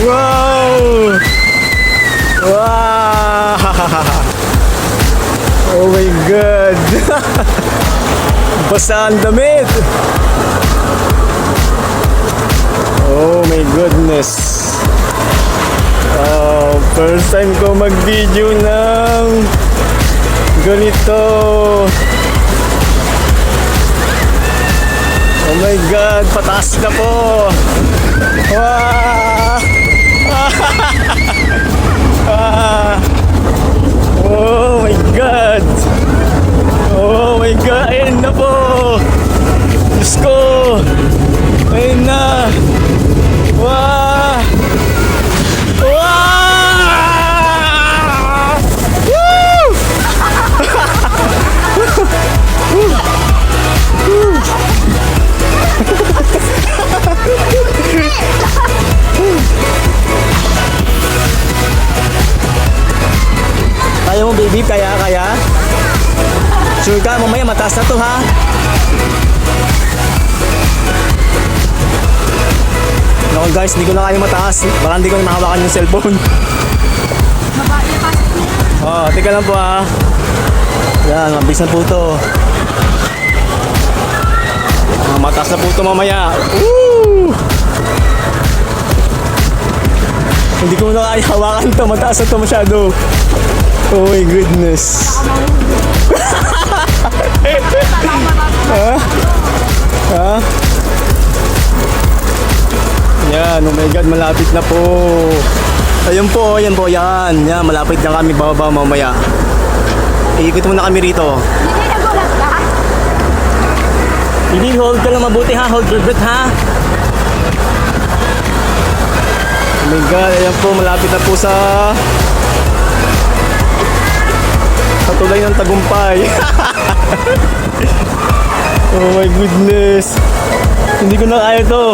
Wow! Oh my God! Basta ang damit! Oh my goodness! Oh, first time ko mag-video ng ganito. Oh my God, pataas na po. Baby? Kaya? Kaya? Sure ka? Mamaya mataas na to ha? Naku guys, hindi ko na kaya mataas. Baka hindi ko mahawakan yung cellphone. Oh, teka lang po ha. Yan, mabilis na po to. Ah, mataas na po to mamaya. Woo! Hindi ko na kaya hawakan to. Mataas na to masyado. Oh my goodness. ha? Ha? Yan, oh my God, malapit na po. Ayun po, ayan po, yan. Yan, malapit na kami bababa mamaya. Iikot muna kami rito. Hindi nagulat ka? Hindi, hold ka lang mabuti ha. Hold your breath ha. Oh my God, ayan po, malapit na po sa... tulay ng tagumpay. oh my goodness. Hindi ko na kaya to.